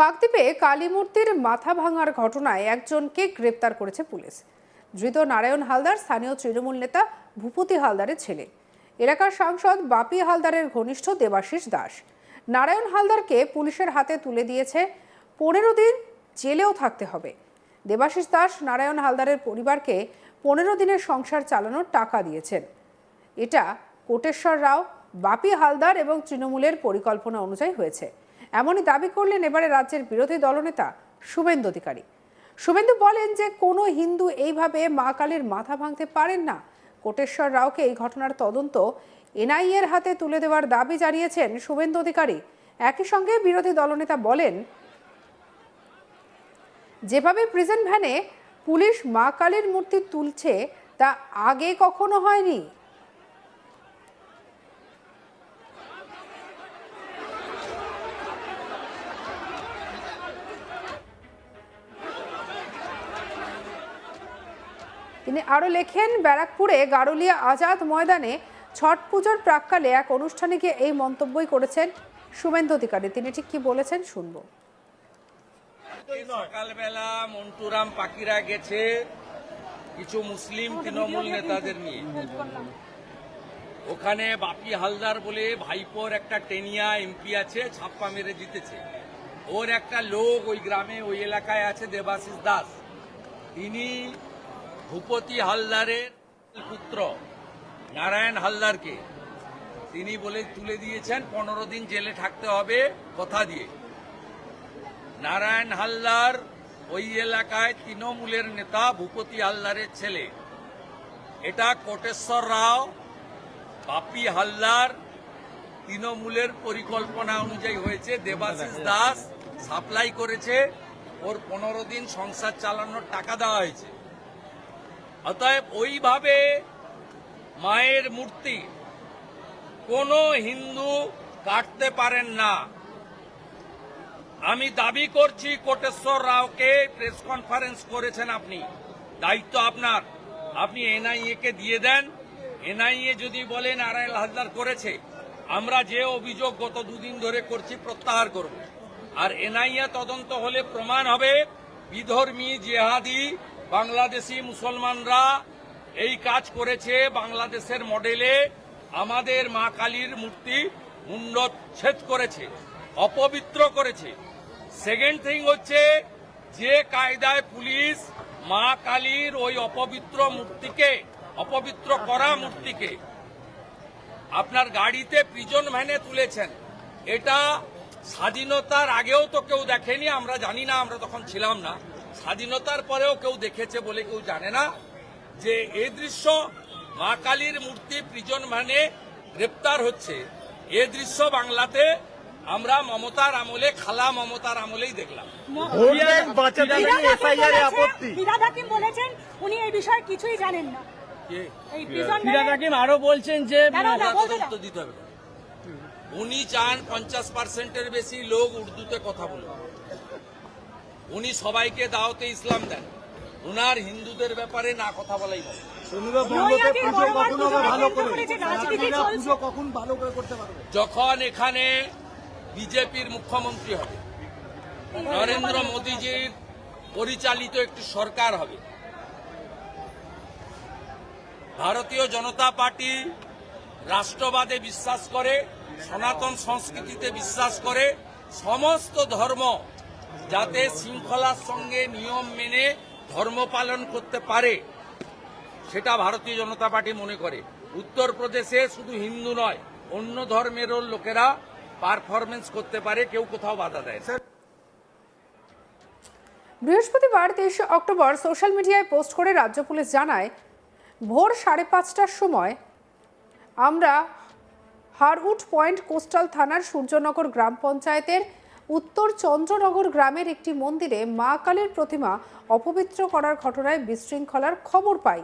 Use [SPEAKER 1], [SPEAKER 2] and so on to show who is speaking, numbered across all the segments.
[SPEAKER 1] কাকদ্বীপে কালীমূর্তির মাথা ভাঙার ঘটনায় একজনকে গ্রেপ্তার করেছে পুলিশ। ধৃত নারায়ণ হালদার, স্থানীয় তৃণমূল নেতা ভূপতি হালদারের ছেলে। এলাকার সাংসদ বাপি হালদারের ঘনিষ্ঠ দেবাশিস দাস। নারায়ণ হালদারকে পুলিশের হাতে তুলে দিয়েছে, পনেরো দিন জেলেও থাকতে হবে। দেবাশিস দাস নারায়ণ হালদারের পরিবারকে পনেরো দিনের সংসার চালানোর টাকা দিয়েছেন। এটা কোটেশ্বর রাও, বাপি হালদার এবং তৃণমূলের পরিকল্পনা অনুযায়ী হয়েছে। এমনই দাবি করলেন এবারে রাজ্যের বিরোধী দলনেতা শুভেন্দু অধিকারী। শুভেন্দু বলেন যে, কোনো হিন্দু এইভাবে মা কালীর মাথা ভাঙতে পারেন না। কোটেশ্বর রাওকে এই ঘটনার তদন্ত এনআইএর হাতে তুলে দেওয়ার দাবি জানিয়েছেন শুভেন্দু অধিকারী। একই সঙ্গে বিরোধী দলনেতা বলেন, যেভাবে প্রিজন ভ্যানে পুলিশ মা কালীর মূর্তি তুলছে, তা আগে কখনো হয়নি। তিনি আরও লেখেন, ব্যারাকপুরে গারুলিয়া আজাদ ময়দানে ছট পুজোর প্রাককালে এক অনুষ্ঠানে গিয়ে এই মন্তব্যই করেছেন শুভেন্দু অধিকারী। তিনি ঠিক কি বলেছেন শুনব।
[SPEAKER 2] সকালবেলা মন্টুরাম পাকিরা গেছে, কিছু মুসলিম তৃণমূল নেতাদের নিয়ে। ওখানে বাপি হালদার বলে ভাইপোর একটা টেনিয়া এমপি আছে, ছাপ্পা মেরে জিতেছে। ওর একটা লোক ওই গ্রামে, ওই এলাকায় আছে দেবাশিস দাস। তিনি ভূপতি হালদারের পুত্র, নারায়ণ হালদারকে। তিনি বলে তুলে দিয়েছেন, পনেরো দিন জেলে থাকতে হবে, কথা দিয়ে। নারায়ণ হালদার ওই এলাকায় তৃণমূলের নেতা, ভূপতি হালদারের ছেলে। এটা কোটেশ্বর রাও, বাপি হালদার, তৃণমূলের পরিকল্পনা অনুযায়ী হয়েছে। দেবাশিস দাস সাপ্লাই করেছে। ওর পনেরো দিন সংসার চালানোর টাকা দেওয়া হয়েছে। অতএব ওইভাবে মায়ের মূর্তি কোনো হিন্দু কাটতে পারেন না। আমি দাবি করছি কোটেশ্বর রাওকে প্রেস কনফারেন্স করেছেন আপনি। দায়িত্ব আপনার। আপনি এনআইএ কে দিয়ে দেন। এনআইএ যদি বলেন নারায়ণ হালদার করেছে, আমরা যে অভিযোগ গত দুদিন ধরে করছি প্রত্যাহার করব। আর এনআইএ তদন্ত হলে প্রমাণ হবে বিধর্মী জেহাদি বাংলাদেশি মুসলমানরা এই কাজ করেছে বাংলাদেশের মডেলে। আমাদের মা কালীর মূর্তি মুন্ডচ্ছেদ করেছে, অপবিত্র করেছে। সেকেন্ড থিং হচ্ছে যে কায়দায় পুলিশ মা কালীর ওই অপবিত্র মূর্তিকে, অপবিত্র করা মূর্তিকে আপনার গাড়িতে প্রিজন ভ্যানে তুলেছেন। এটা স্বাধীনতার আগেও তো কেউ দেখেনি, আমরা জানি না, আমরা তখন ছিলাম না। স্বাধীনতার পরেও কেউ দেখেছে বলে কেউ জানে না যে এই দৃশ্য মা কালীর মূর্তি প্রিজন ভ্যানে গ্রেপ্তার হচ্ছে। এ দৃশ্য বাংলাতে আমরা মমতার আমলে খালা মমতার আমলেই দেখলাম।
[SPEAKER 3] এ
[SPEAKER 4] বলেছেন- উনি এই বিষয়ে কিছুই জানেন না।
[SPEAKER 5] আরও বলছেন যে
[SPEAKER 2] দিতে হবে। উনি চান পঞ্চাশ পার্সেন্টের বেশি লোক উর্দুতে কথা বলুন উনি সবাইকে দাওতে ইসলাম দেন। উনার হিন্দুদের ব্যাপারে না কথা বলাই ভালো যখন এখানে বিজেপির মুখ্যমন্ত্রী হবে নরেন্দ্র মোদীজির পরিচালিত একটি সরকার হবে ভারতীয় জনতা পার্টি রাষ্ট্রবাদে বিশ্বাস করে সনাতন সংস্কৃতিতে বিশ্বাস করে সমস্ত ধর্ম যাতে শৃঙ্খলার সঙ্গে নিয়ম মেনে ধর্ম পালন করতে পারে সেটা ভারতীয় জনতা পার্টি মনে করে উত্তরপ্রদেশে শুধু হিন্দু নয় অন্য ধর্মেরও লোকেরা পারফরমেন্স করতে পারে কেউ কোথাও বাধা দেয়।
[SPEAKER 1] বৃহস্পতিবার তেইশে অক্টোবর সোশ্যাল মিডিয়ায় পোস্ট করে রাজ্য পুলিশ জানায় ভোর সাড়ে পাঁচটার সময় আমরা হারউড পয়েন্ট কোস্টাল থানার সূর্যনগর গ্রাম পঞ্চায়েতের উত্তর চন্দ্রনগর গ্রামের একটি মন্দিরে মা কালীর প্রতিমা অপবিত্র করার ঘটনায় বিশৃঙ্খলার খবর পাই।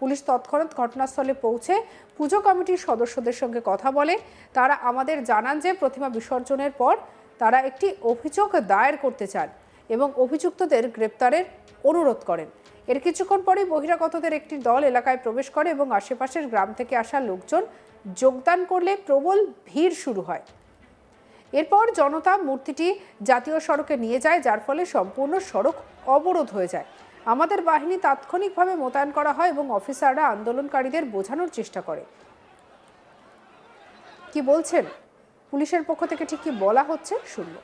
[SPEAKER 1] পুলিশ তৎক্ষণাৎ ঘটনাস্থলে পৌঁছে পুজো কমিটির সদস্যদের সঙ্গে কথা বলে, তারা আমাদের জানান যে প্রতিমা বিসর্জনের পর তারা একটি অভিযোগ দায়ের করতে চান এবং অভিযুক্তদের গ্রেপ্তারের অনুরোধ করেন। এর কিছুক্ষণ পরেই বহিরাগতদের একটি দল এলাকায় প্রবেশ করে এবং আশেপাশের গ্রাম থেকে আসা লোকজন যোগদান করলে প্রবল ভিড় শুরু হয়। এরপর জনতা মূর্তিটি জাতীয় সড়কে নিয়ে যায়, যার ফলে সম্পূর্ণ সড়ক অবরোধ হয়ে যায়। আমাদের বাহিনী তাৎক্ষণিকভাবে মোতায়েন করা হয় এবং অফিসাররা আন্দোলনকারীদের বোঝানোর চেষ্টা করে। কি বলছেন? পুলিশের পক্ষ থেকে ঠিক কি বলা হচ্ছে? শুনব।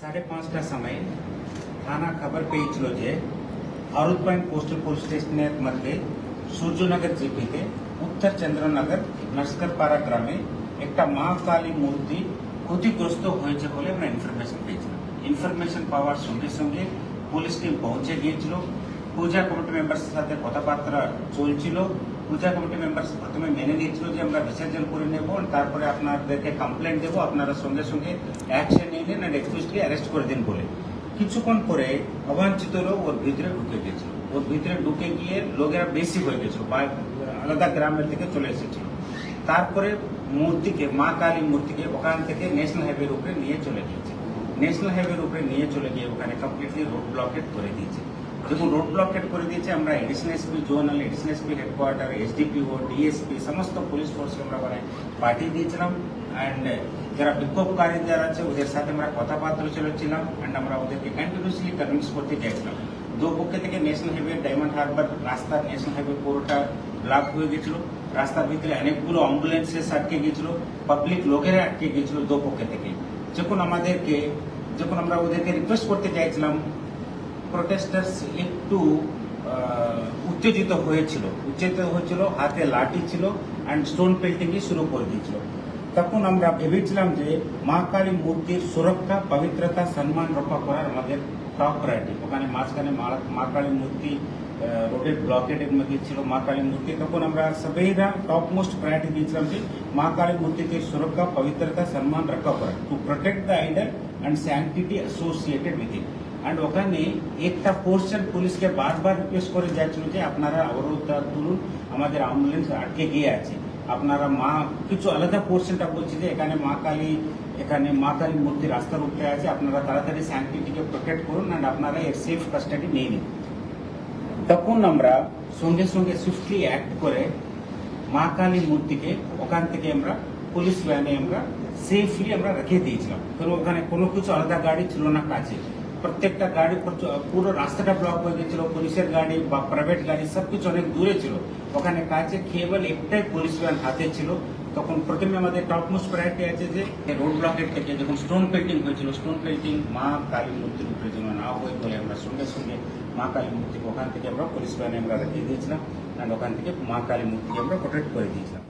[SPEAKER 5] সাড়ে পাঁচটার সময় থানা খবর পেয়েছিল যে, ভারত পয়েন্ট পোস্টাল পুলিশ স্টেশনের মধ্যে সূর্যনগর জিপিতে উত্তর চন্দ্রনগর নস্করপাড়া গ্রামে একটা মা কালী মূর্তি ক্ষতিগ্রস্ত হয়েছে বলে আমরা ইনফরমেশন পেয়েছিলাম। ইনফরমেশন পাওয়ার সঙ্গে সঙ্গে পুলিশ টিম পৌঁছে গিয়েছিল। পূজা কমিটি মেম্বার্সের সাথে কথাবার্তা চলছিল। পূজা কমিটি মেম্বার্স প্রথমে মেনে নিয়েছিল যে আমরা বিসর্জন করে নেব, তারপরে আপনাদেরকে কমপ্লেন দেবো, আপনারা সঙ্গে সঙ্গে অ্যাকশন নিয়ে নিন অ্যারেস্ট করে দিন বলে। কিছুক্ষণ পরে অবাঞ্ছিত লোক ওর ভিতরে ঢুকে গেছিল ওর ভিতরে ঢুকে গিয়ে লোকেরা বেশি হয়ে গেছিল আলাদা গ্রামের থেকে চলে এসেছিল তারপরে মূর্তিকে, মা কালী মূর্তিকে ওখান থেকে ন্যাশনাল হাইওয়ের উপরে নিয়ে চলে গিয়েছে। ন্যাশনাল হাইওয়ের উপরে নিয়ে চলে গিয়ে ওখানে কমপ্লিটলি রোড ব্লকেট করে দিয়েছে। যখন রোড ব্লকেট করে দিয়েছে আমরা additional SP zonal additional SP headquarter SDPO DSP সমস্ত পুলিশ ফোর্সকে আমরা পাঠিয়ে দিয়েছিলাম। অ্যান্ড যারা বিক্ষোভকারী যারা আছে, ওদের সাথে আমরা কথাবার্তা চলেছিলাম অ্যান্ড আমরা ওদেরকে কন্টিনিউসলি কনভিন্স করতে চাইছিলাম দু পক্ষে থেকে ন্যাশনাল হাইওয়ে ডায়মন্ড হারবার রাস্তা ন্যাশনাল হাইওয়ে পুরোটা ব্লক হয়ে গেছিল রাস্তার ভিতরে অনেকগুলো অ্যাম্বুলেন্সেস আটকে গেছিল পাবলিক লোকেরা আটকে গেছিল দু পক্ষে থেকে। যখন আমাদেরকে, যখন আমরা ওদেরকে রিকোয়েস্ট করতে চাইছিলাম প্রোটেস্টার্স একটু উত্তেজিত হয়েছিল। উত্তেজিত হয়েছিল, হাতে লাঠি ছিল অ্যান্ড স্টোন পেল্টিংই শুরু করে দিয়েছিল। তখন আমরা ভেবেছিলাম যে মা কালী মূর্তির সুরক্ষা পবিত্রতা সম্মান রক্ষা করার আমাদের টপ প্রায়োরিটি ওখানে মাঝখানে মা- মা কালী মূর্তি রোডের ব্লকেটের মধ্যে ছিল মা কালী মূর্তি তখন আমরা সবাইরা টপ মোস্ট প্রায়োরিটি দিয়েছিলাম যে মা কালী মূর্তিকে সুরক্ষা পবিত্রতা সম্মান রক্ষা করা to protect the idol and sanctity associated with it and ওখানে একটা পোর্শন পুলিশকে বারবার রিকোয়েস্ট করে যাচ্ছিল যে আপনারা অবরোধটা তুলুন আমাদের অ্যাম্বুলেন্স আটকে গিয়ে আছে আপনারা মা, কিছু আলাদা পোর্শনটা বলছে যে এখানে মা কালী, এখানে মা কালী মূর্তি রাস্তার উপরে আছে, আপনারা তাড়াতাড়ি স্যাংটিটিকে প্রোটেক্ট করুন অ্যান্ড আপনারা এর সেফ কাস্টাডি নিয়ে নিন। তখন আমরা সঙ্গে সঙ্গে সুইফটলি অ্যাক্ট করে মা কালী মূর্তিকে ওখান থেকে আমরা পুলিশ ভ্যানে আমরা সেফলি আমরা রেখে দিয়েছিলাম। কারণ ওখানে কোনো কিছু আলাদা গাড়ি ছিল না কাছে প্রত্যেকটা গাড়ি পুরো রাস্তাটা ব্লক হয়ে গেছিল, পুলিশের গাড়ি বা প্রাইভেট গাড়ি সবকিছু অনেক দূরে ছিল। ওখানে কাছে কেবল একটাই পুলিশ ভ্যান হাতে ছিল। তখন প্রথমে আমাদের টপ মোস্ট প্রায়োরিটি আছে যে রোড ব্লকের থেকে যখন স্টোন পেন্টিং হয়েছিল স্টোন পেন্টিং মা কালী মূর্তির উপরে যেন না হয় বলে আমরা সঙ্গে সঙ্গে মা কালী মূর্তিকে ওখান থেকে আমরা পুলিশ ভ্যানে আমরা রেখে দিয়েছিলাম। অ্যান্ড ওখান থেকে মা কালী মূর্তিকে আমরা প্রোটেক্ট করে দিয়েছিলাম।